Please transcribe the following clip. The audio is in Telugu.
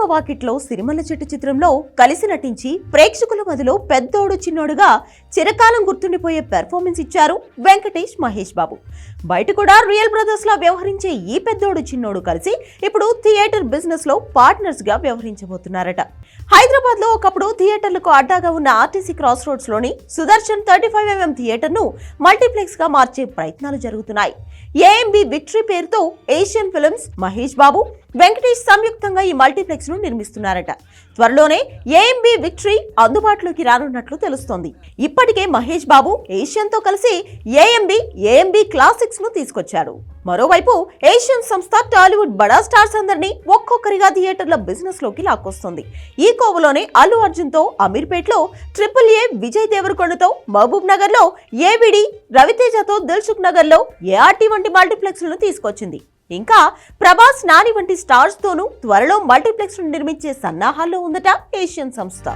చందమామ వాకిట్లో సిరిమల్ల చెట్టు చిత్రంలో కలిసి నటించి ప్రేక్షకుల మధ్యలో పెద్దోడు చిన్నోడుగా చిరకాలం గుర్తుండిపోయే పెర్ఫార్మెన్స్ ఇచ్చారు వెంకటేష్ మహేష్ బాబు. బయట కూడా రియల్ బ్రదర్స్ లా వ్యవహరించే ఈ పెద్దోడు చిన్నోడు కలిసి ఇప్పుడు థియేటర్ బిజినెస్లో పార్ట్నర్స్గా వ్యవహరించబోతున్నారట. హైదరాబాద్లో ఒకప్పుడు థియేటర్లకు అడ్డాగా ఉన్న ఆర్టీసీ క్రాస్ రోడ్స్లోని సుదర్శన్ థర్టీ ఫైవ్ ఎంఎం థియేటర్ను మల్టీప్లెక్స్గా మార్చే ప్రయత్నాలు జరుగుతున్నాయి. ఏఎంబి విక్టరీ పేరుతో ఏషియన్ ఫిల్మ్స్ మహేష్ బాబు వెంకటేష్ సంయుక్తంగా ఈ మల్టీప్లెక్స్ ను నిర్మిస్తున్నారట. త్వరలోనే ఏఎంబి విక్టరీ అందుబాటులోకి రానున్నట్లు తెలుస్తోంది. ఇప్పటికే మహేష్ బాబు ఏషియన్తో కలిసి ఏఎంబి ఏఎంబి క్లాసిక్స్ను తీసుకొచ్చారు. మరోవైపు ఏషియన్ సంస్థ టాలీవుడ్ బడా స్టార్స్ అందరినీ ఒక్కొక్కరిగా థియేటర్ల బిజినెస్లోకి లాక్కొస్తుంది. ఈ కోవలోనే అల్లు అర్జున్తో అమీర్పేట్లో ట్రిపుల్ ఏ విజయ్ దేవరకొండతో మహబూబ్ నగర్లో ఏబిడి రవితేజతో దిల్సుఖ్ నగర్లో ఏఆర్టీ వంటి మల్టీప్లెక్స్లను తీసుకొచ్చింది. ఇంకా ప్రభాస్ నాని వంటి స్టార్స్ తోనూ త్వరలో మల్టీప్లెక్స్ నిర్మించే సన్నాహాల్లో ఉందట ఏషియన్ సంస్థ.